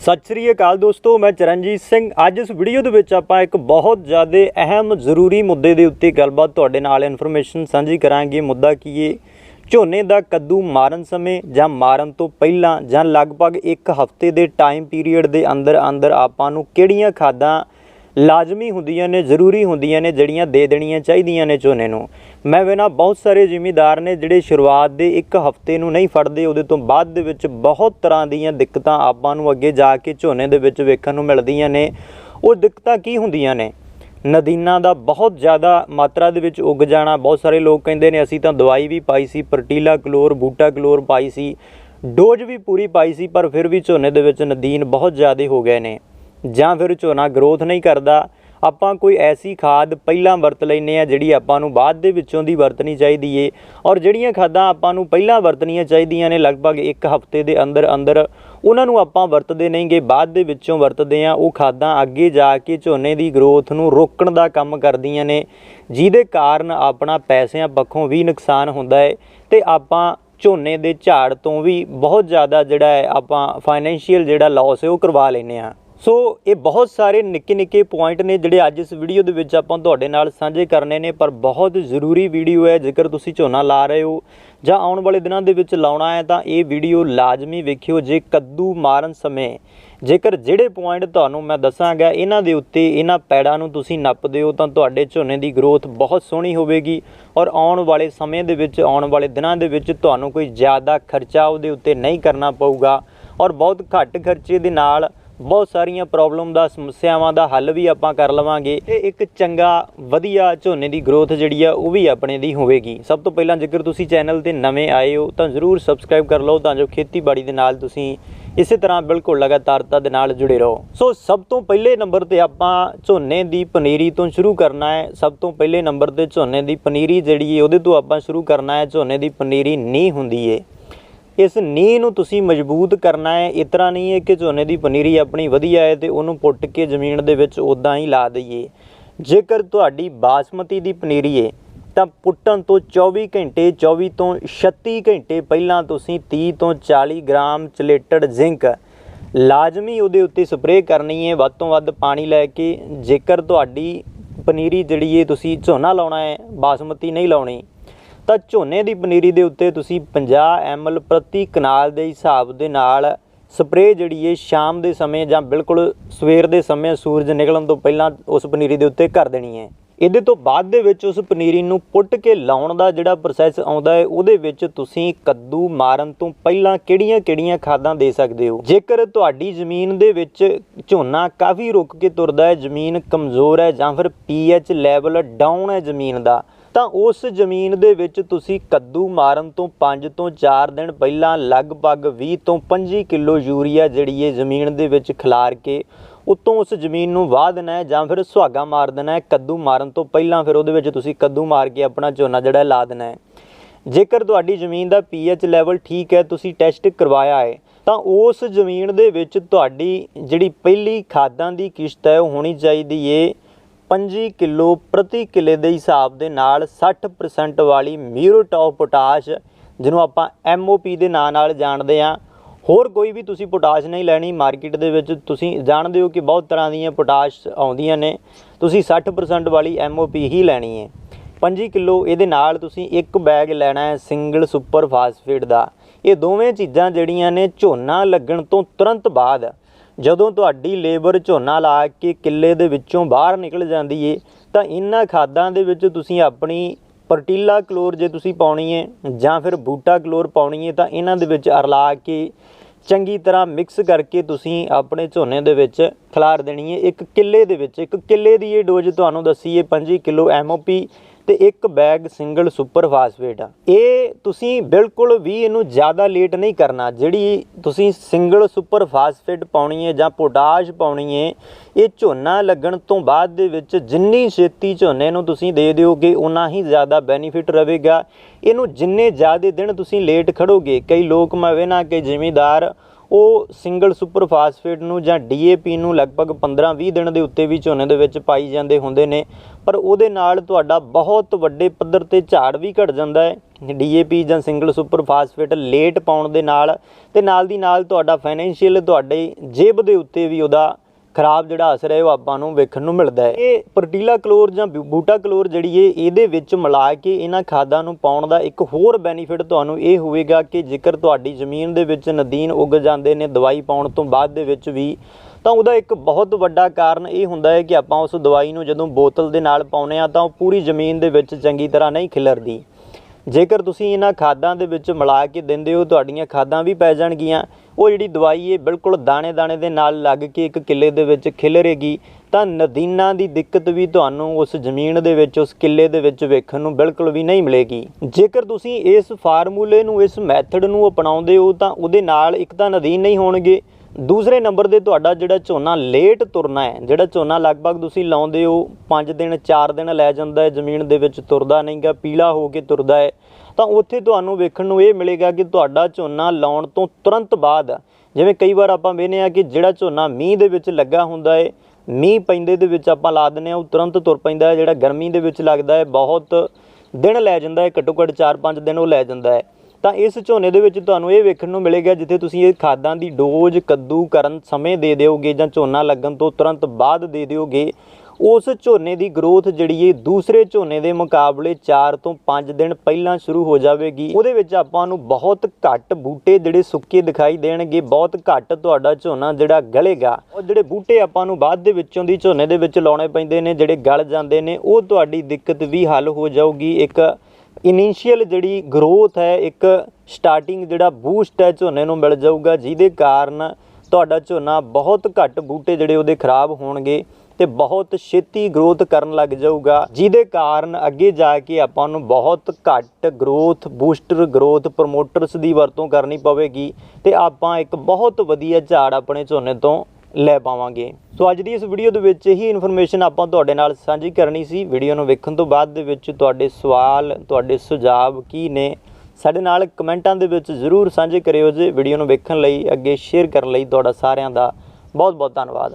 ਸਤਿ ਸ੍ਰੀ ਅਕਾਲ ਦੋਸਤੋ, ਮੈਂ ਚਰਨਜੀਤ ਸਿੰਘ। ਅੱਜ ਇਸ ਵੀਡੀਓ ਦੇ ਵਿੱਚ ਆਪਾਂ ਇੱਕ ਬਹੁਤ ਜ਼ਿਆਦਾ ਅਹਿਮ, ਜ਼ਰੂਰੀ ਮੁੱਦੇ ਦੇ ਉੱਤੇ ਗੱਲਬਾਤ ਤੁਹਾਡੇ ਨਾਲ ਇਨਫੋਰਮੇਸ਼ਨ ਸਾਂਝੀ ਕਰਾਂਗੇ। ਮੁੱਦਾ ਕੀ ਹੈ ਝੋਨੇ ਦਾ ਕੱਦੂ ਮਾਰਨ ਸਮੇਂ ਜਾਂ ਮਾਰਨ ਤੋਂ ਪਹਿਲਾਂ ਜਾਂ ਲਗਭਗ ਇੱਕ ਹਫ਼ਤੇ ਦੇ ਟਾਈਮ ਪੀਰੀਅਡ ਦੇ ਅੰਦਰ ਅੰਦਰ ਆਪਾਂ ਨੂੰ ਕਿਹੜੀਆਂ ਖਾਦਾਂ ਲਾਜ਼ਮੀ ਹੁੰਦੀਆਂ ਨੇ, ਜ਼ਰੂਰੀ ਹੁੰਦੀਆਂ ਨੇ, ਜਿਹੜੀਆਂ ਦੇ ਦੇਣੀਆਂ ਚਾਹੀਦੀਆਂ ਨੇ ਝੋਨੇ ਨੂੰ। ਮੈਂ ਵੇਨਾ ਬਹੁਤ ਸਾਰੇ ਜ਼ਿਮੀਦਾਰ ਨੇ ਜਿਹੜੇ ਸ਼ੁਰੂਆਤ ਦੇ ਇੱਕ ਹਫ਼ਤੇ ਨੂੰ ਨਹੀਂ ਫੜਦੇ, ਉਹਦੇ ਤੋਂ ਬਾਅਦ ਦੇ ਵਿੱਚ ਬਹੁਤ ਤਰ੍ਹਾਂ ਦੀਆਂ ਦਿੱਕਤਾਂ ਆਪਾਂ ਨੂੰ ਅੱਗੇ ਜਾ ਕੇ ਝੋਨੇ ਦੇ ਵਿੱਚ ਵੇਖਣ ਨੂੰ ਮਿਲਦੀਆਂ ਨੇ। ਉਹ ਦਿੱਕਤਾਂ ਕੀ ਹੁੰਦੀਆਂ ਨੇ? ਨਦੀਨਾਂ ਦਾ ਬਹੁਤ ਜ਼ਿਆਦਾ ਮਾਤਰਾ ਦੇ ਵਿੱਚ ਉੱਗ ਜਾਣਾ, ਬਹੁਤ ਸਾਰੇ ਲੋਕ ਕਹਿੰਦੇ ਨੇ, ਅਸੀਂ ਤਾਂ ਦਵਾਈ ਵੀ ਪਾਈ ਸੀ, ਪਰਟੀਲਾ ਕਲੋਰ, ਬੂਟਾ ਕਲੋਰ ਪਾਈ ਸੀ, ਡੋਜ਼ ਵੀ ਪੂਰੀ ਪਾਈ ਸੀ, ਪਰ ਫਿਰ ਵੀ ਝੋਨੇ ਦੇ ਵਿੱਚ ਨਦੀਨ ਬਹੁਤ ਜ਼ਿਆਦਾ ਹੋ ਗਏ ਨੇ। ਜਾਂ ਫਿਰ ਝੋਨਾ ਗਰੋਥ ਨਹੀਂ ਕਰਦਾ, ਆਪਾਂ ਕੋਈ ਐਸੀ ਖਾਦ ਪਹਿਲਾਂ ਵਰਤ ਲੈਨੇ ਆ ਜਿਹੜੀ ਆਪਾਂ ਨੂੰ ਬਾਅਦ ਦੇ ਵਿੱਚੋਂ ਦੀ ਵਰਤਣੀ ਚਾਹੀਦੀ ਏ। ਔਰ ਜਿਹੜੀਆਂ ਖਾਦਾਂ ਆਪਾਂ ਨੂੰ ਪਹਿਲਾਂ ਵਰਤਣੀਆਂ ਚਾਹੀਦੀਆਂ ਨੇ ਲਗਭਗ ਇੱਕ ਹਫ਼ਤੇ ਦੇ ਅੰਦਰ ਅੰਦਰ, ਉਹਨਾਂ ਨੂੰ ਆਪਾਂ ਵਰਤਦੇ ਨਹੀਂਗੇ, ਬਾਅਦ ਦੇ ਵਿੱਚੋਂ ਵਰਤਦੇ ਆ ਉਹ ਖਾਦਾਂ ਅੱਗੇ ਜਾ ਕੇ ਝੋਨੇ ਦੀ ਗਰੋਥ ਨੂੰ ਰੋਕਣ ਦਾ ਕੰਮ ਕਰਦੀਆਂ ਨੇ, ਜਿਹਦੇ ਕਾਰਨ ਆਪਣਾ ਪੈਸਿਆਂ ਪੱਖੋਂ ਵੀ ਨੁਕਸਾਨ ਹੁੰਦਾ ਹੈ ਤੇ ਆਪਾਂ ਝੋਨੇ ਦੇ ਝਾੜ ਤੋਂ ਵੀ ਬਹੁਤ ਜ਼ਿਆਦਾ ਜਿਹੜਾ ਹੈ ਆਪਾਂ ਫਾਈਨੈਂਸ਼ੀਅਲ ਜਿਹੜਾ ਲਾਸ ਹੈ ਉਹ ਕਰਵਾ ਲੈਨੇ ਆ ਸੋ ਇਹ ਬਹੁਤ ਸਾਰੇ ਨਿੱਕੇ ਨਿੱਕੇ ਪੁਆਇੰਟ ਨੇ ਜਿਹੜੇ ਅੱਜ ਇਸ ਵੀਡੀਓ ਦੇ ਵਿੱਚ ਆਪਾਂ ਤੁਹਾਡੇ ਨਾਲ ਸਾਂਝੇ ਕਰਨੇ ਨੇ, ਪਰ ਬਹੁਤ ਜ਼ਰੂਰੀ ਵੀਡੀਓ ਹੈ, ਜੇਕਰ ਤੁਸੀਂ ਝੋਨਾ ਲਾ ਰਹੇ ਹੋ ਜਾਂ ਆਉਣ ਵਾਲੇ ਦਿਨਾਂ ਦੇ ਵਿੱਚ ਲਾਉਣਾ ਹੈ, ਤਾਂ ਇਹ ਵੀਡੀਓ ਲਾਜ਼ਮੀ ਵੇਖਿਓ, ਜੇ ਕੱਦੂ ਮਾਰਨ ਸਮੇਂ। ਜੇਕਰ ਜਿਹੜੇ ਪੁਆਇੰਟ ਤੁਹਾਨੂੰ ਮੈਂ ਦੱਸਾਂਗਾ, ਇਹਨਾਂ ਦੇ ਉੱਤੇ, ਇਹਨਾਂ ਪੈੜਾਂ ਨੂੰ ਤੁਸੀਂ ਨੱਪਦੇ ਹੋ, ਤਾਂ ਤੁਹਾਡੇ ਝੋਨੇ ਦੀ ਗਰੋਥ ਬਹੁਤ ਸੋਹਣੀ ਹੋਵੇਗੀ ਔਰ ਆਉਣ ਵਾਲੇ ਸਮੇਂ ਦੇ ਵਿੱਚ, ਆਉਣ ਵਾਲੇ ਦਿਨਾਂ ਦੇ ਵਿੱਚ ਤੁਹਾਨੂੰ ਕੋਈ ਜ਼ਿਆਦਾ ਖਰਚਾ ਉਹਦੇ ਉੱਤੇ ਨਹੀਂ ਕਰਨਾ ਪਊਗਾ ਔਰ ਬਹੁਤ ਘੱਟ ਖਰਚੇ ਦੇ ਨਾਲ ਬਹੁਤ ਸਾਰੀਆਂ ਪ੍ਰੋਬਲਮ ਦਾ, ਸਮੱਸਿਆਵਾਂ ਦਾ ਹੱਲ ਵੀ ਆਪਾਂ ਕਰ ਲਵਾਂਗੇ। ਤੇ ਇੱਕ ਚੰਗਾ, ਵਧੀਆ ਝੋਨੇ ਦੀ ਗਰੋਥ ਜਿਹੜੀ ਆ, ਉਹ ਵੀ ਆਪਣੇ ਦੀ ਹੋਵੇਗੀ। ਸਭ ਤੋਂ ਪਹਿਲਾਂ ਜੇਕਰ ਤੁਸੀਂ ਚੈਨਲ ਤੇ ਨਵੇਂ ਆਏ ਹੋ, ਤਾਂ ਜ਼ਰੂਰ ਸਬਸਕ੍ਰਾਈਬ ਕਰ ਲਓ, ਤਾਂ ਜੋ ਖੇਤੀਬਾੜੀ ਦੇ ਨਾਲ ਤੁਸੀਂ ਇਸੇ ਤਰ੍ਹਾਂ ਬਿਲਕੁਲ ਲਗਾਤਾਰਤਾ ਦੇ ਨਾਲ ਜੁੜੇ ਰਹੋ। ਸੋ ਸਭ ਤੋਂ ਪਹਿਲੇ ਨੰਬਰ ਤੇ ਆਪਾਂ ਝੋਨੇ ਦੀ ਪਨੀਰੀ ਤੋਂ ਸ਼ੁਰੂ ਕਰਨਾ ਹੈ। ਸਭ ਤੋਂ ਪਹਿਲੇ ਨੰਬਰ ਤੇ ਝੋਨੇ ਦੀ ਪਨੀਰੀ ਜਿਹੜੀ ਹੈ ਉਹਦੇ ਤੋਂ ਆਪਾਂ ਸ਼ੁਰੂ ਕਰਨਾ ਹੈ। ਝੋਨੇ ਦੀ ਪਨੀਰੀ ਨੀ ਹੁੰਦੀ ਏ। ਇਸ ਨੀਂਹ ਨੂੰ ਤੁਸੀਂ ਮਜ਼ਬੂਤ ਕਰਨਾ ਹੈ। ਇਸ ਤਰ੍ਹਾਂ ਨਹੀਂ ਹੈ ਕਿ ਝੋਨੇ ਦੀ ਪਨੀਰੀ ਆਪਣੀ ਵਧੀਆ ਹੈ ਤੇ ਉਹਨੂੰ ਪੁੱਟ ਕੇ ਜ਼ਮੀਨ ਦੇ ਵਿੱਚ ਉਦਾਂ ਹੀ ਲਾ ਦਈਏ। ਜੇਕਰ ਤੁਹਾਡੀ ਬਾਸਮਤੀ ਦੀ ਪਨੀਰੀ ਹੈ, ਤਾਂ ਪੁੱਟਣ ਤੋਂ 24 ਘੰਟੇ 24 ਤੋਂ 36 ਘੰਟੇ ਪਹਿਲਾਂ ਤੁਸੀਂ 30 ਤੋਂ 40 ਗ੍ਰਾਮ ਚਲੇਟਡ ਜ਼ਿੰਕ ਲਾਜ਼ਮੀ ਉਹਦੇ ਉੱਤੇ ਸਪਰੇਅ ਕਰਨੀ ਹੈ। ਵੱਧ ਤੋਂ ਵੱਧ ਪਾਣੀ ਲੈ ਕੇ ਜੇਕਰ ਤੁਹਾਡੀ ਪਨੀਰੀ ਜਿਹੜੀ ਹੈ, ਤੁਸੀਂ ਝੋਨਾ ਲਾਉਣਾ ਹੈ, ਬਾਸਮਤੀ ਨਹੀਂ ਲਾਉਣੀ ਤਾਂ ਝੋਨੇ ਦੀ ਪਨੀਰੀ ਦੇ ਉੱਤੇ ਤੁਸੀਂ 50 ml ਪ੍ਰਤੀ ਕਨਾਲ ਦੇ ਹਿਸਾਬ ਦੇ ਨਾਲ ਸਪਰੇਅ ਜਿਹੜੀ ਹੈ ਸ਼ਾਮ ਦੇ ਸਮੇਂ ਜਾਂ ਬਿਲਕੁਲ ਸਵੇਰ ਦੇ ਸਮੇਂ ਸੂਰਜ ਨਿਕਲਣ ਤੋਂ ਪਹਿਲਾਂ ਉਸ ਪਨੀਰੀ ਦੇ ਉੱਤੇ ਕਰ ਦੇਣੀ ਹੈ ਇਹਦੇ ਤੋਂ ਬਾਅਦ ਦੇ ਵਿੱਚ ਉਸ ਪਨੀਰੀ ਨੂੰ ਪੁੱਟ ਕੇ ਲਾਉਣ ਦਾ ਜਿਹੜਾ ਪ੍ਰੋਸੈਸ ਆਉਂਦਾ ਹੈ ਉਹਦੇ ਵਿੱਚ ਤੁਸੀਂ ਕੱਦੂ ਮਾਰਨ ਤੋਂ ਪਹਿਲਾਂ ਕਿਹੜੀਆਂ-ਕਿਹੜੀਆਂ ਖਾਦਾਂ ਦੇ ਸਕਦੇ ਹੋ? ਜੇਕਰ ਤੁਹਾਡੀ ਜ਼ਮੀਨ ਦੇ ਵਿੱਚ ਝੋਨਾ ਕਾਫੀ ਰੁਕ ਕੇ ਤੁਰਦਾ ਹੈ ਜ਼ਮੀਨ ਕਮਜ਼ੋਰ ਹੈ ਜਾਂ ਫਿਰ ਪੀਐਚ ਲੈਵਲ ਡਾਊਨ ਹੈ ਜ਼ਮੀਨ ਦਾ ਤਾਂ ਉਸ ਜ਼ਮੀਨ ਦੇ ਵਿੱਚ ਤੁਸੀਂ ਕੱਦੂ ਮਾਰਨ ਤੋਂ 5 ਤੋਂ 4 ਦਿਨ ਪਹਿਲਾਂ ਲਗਭਗ 20 ਤੋਂ 25 ਕਿਲੋ ਯੂਰੀਆ ਜਿਹੜੀ ਹੈ ਜ਼ਮੀਨ ਦੇ ਵਿੱਚ ਖਿਲਾਰ ਕੇ ਉਤੋਂ ਉਸ ਜ਼ਮੀਨ ਨੂੰ ਵਾਹ ਦੇਣਾ ਹੈ ਜਾਂ ਫਿਰ ਸੁਹਾਗਾ ਮਾਰ ਦੇਣਾ ਹੈ, ਕੱਦੂ ਮਾਰਨ ਤੋਂ ਪਹਿਲਾਂ ਫਿਰ ਉਹਦੇ ਵਿੱਚ ਤੁਸੀਂ ਕੱਦੂ ਮਾਰ ਕੇ ਆਪਣਾ ਝੋਨਾ ਜਿਹੜਾ ਲਾ ਦੇਣਾ ਹੈ। ਜੇਕਰ ਤੁਹਾਡੀ ਜ਼ਮੀਨ ਦਾ ਪੀਐਚ ਲੈਵਲ ਠੀਕ ਹੈ, ਤੁਸੀਂ ਟੈਸਟ ਕਰਵਾਇਆ ਹੈ, ਤਾਂ ਉਸ ਜ਼ਮੀਨ ਦੇ ਵਿੱਚ ਤੁਹਾਡੀ ਜਿਹੜੀ ਪਹਿਲੀ ਖਾਦਾਂ ਦੀ ਕਿਸ਼ਤ ਹੈ ਉਹ ਹੋਣੀ ਚਾਹੀਦੀ ਏ 25 ਕਿਲੋ ਪ੍ਰਤੀ ਕਿਲੇ ਦੇ ਹਿਸਾਬ ਦੇ ਨਾਲ 60% ਵਾਲੀ ਮਿਊਰੋਟੌਪ ਪੋਟਾਸ਼, ਜਿਹਨੂੰ ਆਪਾਂ ਐਮਓਪੀ ਦੇ ਨਾਂ ਨਾਲ ਜਾਣਦੇ ਆ ਹੋਰ ਕੋਈ ਵੀ ਤੁਸੀਂ ਪੋਟਾਸ਼ ਨਹੀਂ ਲੈਣੀ, ਮਾਰਕੀਟ ਦੇ ਵਿੱਚ ਤੁਸੀਂ ਜਾਣਦੇ ਹੋ ਕਿ ਬਹੁਤ ਤਰ੍ਹਾਂ ਦੀਆਂ ਪੋਟਾਸ਼ ਆਉਂਦੀਆਂ ਨੇ। ਤੁਸੀਂ 60% ਵਾਲੀ ਐਮਓਪੀ ਹੀ ਲੈਣੀ ਹੈ। 25 ਕਿਲੋ ਇਹਦੇ ਨਾਲ ਤੁਸੀਂ ਇੱਕ ਬੈਗ ਲੈਣਾ ਹੈ ਸਿੰਗਲ ਸੁਪਰ ਫਾਸਫੇਟ ਦਾ। ਇਹ ਦੋਵੇਂ ਚੀਜ਼ਾਂ ਜਿਹੜੀਆਂ ਨੇ ਝੋਨਾ ਲੱਗਣ ਤੋਂ ਤੁਰੰਤ ਬਾਅਦ ਜਦੋਂ ਤੁਹਾਡੀ ਲੇਬਰ ਝੋਨਾ ਲਾ ਕੇ ਕਿੱਲੇ ਦੇ ਵਿੱਚੋਂ ਬਾਹਰ ਨਿਕਲ ਜਾਂਦੀ ਏ, ਤਾਂ ਇਹਨਾਂ ਖਾਦਾਂ ਦੇ ਵਿੱਚ ਤੁਸੀਂ ਆਪਣੀ ਪਰਟੀਲਾ ਕਲੋਰ ਜੇ ਤੁਸੀਂ ਪਾਉਣੀ ਹੈ ਜਾਂ ਫਿਰ ਬੂਟਾ ਕਲੋਰ ਪਾਉਣੀ ਹੈ ਤਾਂ ਇਹਨਾਂ ਦੇ ਵਿੱਚ ਅਰਲਾ ਕੇ ਚੰਗੀ ਤਰ੍ਹਾਂ ਮਿਕਸ ਕਰਕੇ ਤੁਸੀਂ ਆਪਣੇ ਝੋਨੇ ਦੇ ਵਿੱਚ ਖਿਲਾਰ ਦੇਣੀ ਹੈ ਇੱਕ ਕਿੱਲੇ ਦੇ ਵਿੱਚ, ਇੱਕ ਕਿੱਲੇ ਦੀ ਇਹ ਡੋਜ਼ ਤੁਹਾਨੂੰ ਦੱਸੀ ਹੈ 25 ਕਿਲੋ ਐਮਓਪੀ ਤੇ ਇੱਕ ਬੈਗ ਸਿੰਗਲ ਸੁਪਰ ਫਾਸਫੇਟ ਆ। ਇਹ ਤੁਸੀਂ ਬਿਲਕੁਲ ਵੀ ਇਹਨੂੰ ਜ਼ਿਆਦਾ ਲੇਟ ਨਹੀਂ ਕਰਨਾ। ਜਿਹੜੀ ਤੁਸੀਂ ਸਿੰਗਲ ਸੁਪਰ ਫਾਸਫੇਟ ਪਾਉਣੀ ਹੈ ਜਾਂ ਪੋਟਾਸ਼ ਪਾਉਣੀ ਹੈ, ਇਹ ਝੋਨਾ ਲੱਗਣ ਤੋਂ ਬਾਅਦ ਦੇ ਵਿੱਚ ਜਿੰਨੀ ਛੇਤੀ ਝੋਨੇ ਨੂੰ ਤੁਸੀਂ ਦੇ ਦਿਓਗੇ ਉਨਾ ਹੀ ਜ਼ਿਆਦਾ ਬੈਨੀਫਿਟ ਰਹੇਗਾ। ਇਹਨੂੰ ਜਿੰਨੇ ਜ਼ਿਆਦਾ ਦਿਨ ਤੁਸੀਂ ਲੇਟ ਖੜੋਗੇ, ਕਈ ਲੋਕ ਮੈਂ ਵੇਖਣਾ ਕਿ ਜ਼ਿਮੀਦਾਰ ਉਹ ਸਿੰਗਲ ਸੁਪਰ ਫਾਸਫੇਟ ਨੂੰ ਜਾਂ ਡੀਏਪੀ ਨੂੰ ਲਗਭਗ 15-20 ਦਿਨ ਦੇ ਉੱਤੇ ਵੀ ਝੋਨੇ ਦੇ ਵਿੱਚ ਪਾਈ ਜਾਂਦੇ ਹੁੰਦੇ ਨੇ, ਪਰ ਉਹਦੇ ਨਾਲ ਤੁਹਾਡਾ ਬਹੁਤ ਵੱਡੇ ਪੱਧਰ ਤੇ ਝਾੜ ਵੀ ਘਟ ਜਾਂਦਾ ਹੈ। ਡੀਏਪੀ ਜਾਂ ਸਿੰਗਲ ਸੁਪਰ ਫਾਸਫੇਟ ਲੇਟ ਪਾਉਣ ਦੇ ਨਾਲ ਤੇ ਨਾਲ ਦੀ ਨਾਲ ਤੁਹਾਡਾ ਫਾਈਨੈਂਸ਼ੀਅਲ ਤੁਹਾਡੇ ਜੇਬ ਦੇ ਉੱਤੇ ਵੀ ਉਹਦਾ ਖਰਾਬ ਜਿਹੜਾ ਅਸਰ ਹੈ ਉਹ ਆਪਾਂ ਨੂੰ ਵੇਖਣ ਨੂੰ ਮਿਲਦਾ ਹੈ। ਇਹ ਪਰਟੀਲਾ ਕਲੋਰ ਜਾਂ ਬੂਟਾ ਕਲੋਰ ਜਿਹੜੀ ਹੈ, ਇਹਦੇ ਵਿੱਚ ਮਿਲਾ ਕੇ ਇਹਨਾਂ ਖਾਦਾਂ ਨੂੰ ਪਾਉਣ ਦਾ ਇੱਕ ਹੋਰ ਬੈਨੀਫਿਟ ਤੁਹਾਨੂੰ ਇਹ ਹੋਵੇਗਾ ਕਿ ਜੇਕਰ ਤੁਹਾਡੀ ਜ਼ਮੀਨ ਦੇ ਵਿੱਚ ਨਦੀਨ ਉੱਗ ਜਾਂਦੇ ਨੇ, ਦਵਾਈ ਪਾਉਣ ਤੋਂ ਬਾਅਦ ਦੇ ਵਿੱਚ ਵੀ, ਤਾਂ ਉਹਦਾ ਇੱਕ ਬਹੁਤ ਵੱਡਾ ਕਾਰਨ ਇਹ ਹੁੰਦਾ ਹੈ ਕਿ ਆਪਾਂ ਉਸ ਦਵਾਈ ਨੂੰ ਜਦੋਂ ਬੋਤਲ ਦੇ ਨਾਲ ਪਾਉਨੇ ਆ ਤਾਂ ਉਹ ਪੂਰੀ ਜ਼ਮੀਨ ਦੇ ਵਿੱਚ ਚੰਗੀ ਤਰ੍ਹਾਂ ਨਹੀਂ ਖਿਲਰਦੀ। ਜੇਕਰ ਤੁਸੀਂ ਇਹਨਾਂ ਖਾਦਾਂ ਦੇ ਵਿੱਚ ਮਿਲਾ ਕੇ ਦਿੰਦੇ ਹੋ, ਤੁਹਾਡੀਆਂ ਖਾਦਾਂ ਵੀ ਪੈ ਜਾਣਗੀਆਂ। ਉਹ ਜਿਹੜੀ ਦਵਾਈ ਹੈ ਬਿਲਕੁਲ ਦਾਣੇ-ਦਾਣੇ ਦੇ ਨਾਲ ਲੱਗ ਕੇ ਇੱਕ ਕਿੱਲੇ ਦੇ ਵਿੱਚ ਖਿਲਰੇਗੀ ਤਾਂ ਨਦੀਨਾਂ ਦੀ ਦਿੱਕਤ ਵੀ ਤੁਹਾਨੂੰ ਉਸ ਜ਼ਮੀਨ ਦੇ ਵਿੱਚ, ਉਸ ਕਿੱਲੇ ਦੇ ਵਿੱਚ ਵੇਖਣ ਨੂੰ ਬਿਲਕੁਲ ਵੀ ਨਹੀਂ ਮਿਲੇਗੀ। ਜੇਕਰ ਤੁਸੀਂ ਇਸ ਫਾਰਮੂਲੇ ਨੂੰ, ਇਸ ਮੈਥਡ ਨੂੰ ਅਪਣਾਉਂਦੇ ਹੋ, ਤਾਂ ਉਹਦੇ ਨਾਲ ਇੱਕ ਤਾਂ ਨਦੀਨ ਨਹੀਂ ਹੋਣਗੇ ਦੂਸਰੇ ਨੰਬਰ ਤੇ ਤੁਹਾਡਾ ਜਿਹੜਾ ਝੋਨਾ ਲੇਟ ਤੁਰਨਾ ਹੈ, ਜਿਹੜਾ ਝੋਨਾ ਲਗਭਗ ਤੁਸੀਂ ਲਾਉਂਦੇ ਹੋ 5 ਦਿਨ 4 ਦਿਨ ਲੈ ਜਾਂਦਾ ਹੈ, ਜ਼ਮੀਨ ਦੇ ਵਿੱਚ ਤੁਰਦਾ ਨਹੀਂਗਾ, ਪੀਲਾ ਹੋ ਕੇ ਤੁਰਦਾ ਹੈ, ਤਾਂ ਉੱਥੇ ਤੁਹਾਨੂੰ ਵੇਖਣ ਨੂੰ ਇਹ ਮਿਲੇਗਾ ਕਿ ਤੁਹਾਡਾ ਝੋਨਾ ਲਾਉਣ ਤੋਂ ਤੁਰੰਤ ਬਾਅਦ, ਜਿਵੇਂ ਕਈ ਵਾਰ ਆਪਾਂ ਵੇਖਦੇ ਆ ਕਿ ਜਿਹੜਾ ਝੋਨਾ ਮੀਂਹ ਦੇ ਵਿੱਚ ਲੱਗਾ ਹੁੰਦਾ ਹੈ, ਮੀਂਹ ਪੈਂਦੇ ਦੇ ਵਿੱਚ ਆਪਾਂ ਲਾ ਦਿੰਦੇ ਆ ਉਹ ਤੁਰੰਤ ਤੁਰ ਪੈਂਦਾ ਹੈ, ਜਿਹੜਾ ਗਰਮੀ ਦੇ ਵਿੱਚ ਲੱਗਦਾ ਹੈ, ਬਹੁਤ ਦਿਨ ਲੈ ਜਾਂਦਾ ਹੈ, ਘੱਟੋ ਘੱਟ 4-5 ਦਿਨ ਉਹ ਲੈ ਜਾਂਦਾ ਹੈ। ਤਾਂ ਇਸ ਝੋਨੇ ਦੇ ਵਿੱਚ ਤੁਹਾਨੂੰ ਇਹ ਵੇਖਣ ਨੂੰ ਮਿਲੇਗਾ ਜਿੱਥੇ ਤੁਸੀਂ ਇਹ ਖਾਦਾਂ ਦੀ ਡੋਜ਼ ਕੱਦੂ ਕਰਨ ਸਮੇਂ ਦੇ ਦਿਓਗੇ ਜਾਂ ਝੋਨਾ ਲੱਗਣ ਤੋਂ ਤੁਰੰਤ ਬਾਅਦ ਦੇ ਦਿਓਗੇ, ਉਸ ਝੋਨੇ ਦੀ ਗਰੋਥ ਜਿਹੜੀ ਹੈ ਦੂਸਰੇ ਝੋਨੇ ਦੇ ਮੁਕਾਬਲੇ 4 ਤੋਂ 5 ਦਿਨ ਪਹਿਲਾਂ ਸ਼ੁਰੂ ਹੋ ਜਾਵੇਗੀ। ਉਹਦੇ ਵਿੱਚ ਆਪਾਂ ਨੂੰ ਬਹੁਤ ਘੱਟ ਬੂਟੇ ਜਿਹੜੇ ਸੁੱਕੇ ਦਿਖਾਈ ਦੇਣਗੇ, ਬਹੁਤ ਘੱਟ ਤੁਹਾਡਾ ਝੋਨਾ ਜਿਹੜਾ ਗਲੇਗਾ। ਉਹ ਜਿਹੜੇ ਬੂਟੇ ਆਪਾਂ ਨੂੰ ਬਾਅਦ ਦੇ ਵਿੱਚੋਂ ਦੀ ਝੋਨੇ ਦੇ ਵਿੱਚ ਲਾਉਣੇ ਪੈਂਦੇ ਨੇ, ਜਿਹੜੇ ਗਲ ਜਾਂਦੇ ਨੇ, ਉਹ ਤੁਹਾਡੀ ਦਿੱਕਤ ਵੀ ਹੱਲ ਹੋ ਜਾਊਗੀ। ਇੱਕ ਇਨੀਸ਼ੀਅਲ ਜਿਹੜੀ ਗਰੋਥ ਹੈ, ਇੱਕ ਸਟਾਰਟਿੰਗ ਜਿਹੜਾ ਬੂਸਟ ਹੈ, ਝੋਨੇ ਨੂੰ ਮਿਲ ਜਾਊਗਾ, ਜਿਹਦੇ ਕਾਰਨ ਤੁਹਾਡਾ ਝੋਨਾ ਬਹੁਤ ਘੱਟ ਬੂਟੇ ਜਿਹੜੇ ਉਹਦੇ ਖਰਾਬ ਹੋਣਗੇ ਤੇ ਬਹੁਤ ਛੇਤੀ ਗਰੋਥ ਕਰਨ ਲੱਗ ਜਾਊਗਾ, ਜਿਹਦੇ ਕਾਰਨ ਅੱਗੇ ਜਾ ਕੇ ਆਪਾਂ ਨੂੰ ਬਹੁਤ ਘੱਟ ਗਰੋਥ ਬੂਸਟਰ ਗਰੋਥ ਪ੍ਰਮੋਟਰਸ ਦੀ ਵਰਤੋਂ ਕਰਨੀ ਪਵੇਗੀ ਤੇ ਆਪਾਂ ਇੱਕ ਬਹੁਤ ਵਧੀਆ ਝਾੜ ਆਪਣੇ ਝੋਨੇ ਤੋਂ ਲੈ ਪਾਵਾਂਗੇ। ਸੋ ਅੱਜ ਦੀ ਇਸ ਵੀਡੀਓ ਦੇ ਵਿੱਚ ਇਹੀ ਇਨਫੋਰਮੇਸ਼ਨ ਆਪਾਂ ਤੁਹਾਡੇ ਨਾਲ ਸਾਂਝੀ ਕਰਨੀ ਸੀ। ਵੀਡੀਓ ਨੂੰ ਵੇਖਣ ਤੋਂ ਬਾਅਦ ਦੇ ਵਿੱਚ ਤੁਹਾਡੇ ਸਵਾਲ, ਤੁਹਾਡੇ ਸੁਝਾਅ ਕੀ ਨੇ, ਸਾਡੇ ਨਾਲ ਕਮੈਂਟਾਂ ਦੇ ਵਿੱਚ ਜ਼ਰੂਰ ਸਾਂਝੇ ਕਰਿਓ ਜੇ। ਵੀਡੀਓ ਨੂੰ ਵੇਖਣ ਲਈ, ਅੱਗੇ ਸ਼ੇਅਰ ਕਰਨ ਲਈ ਤੁਹਾਡਾ ਸਾਰਿਆਂ ਦਾ ਬਹੁਤ ਬਹੁਤ ਧੰਨਵਾਦ।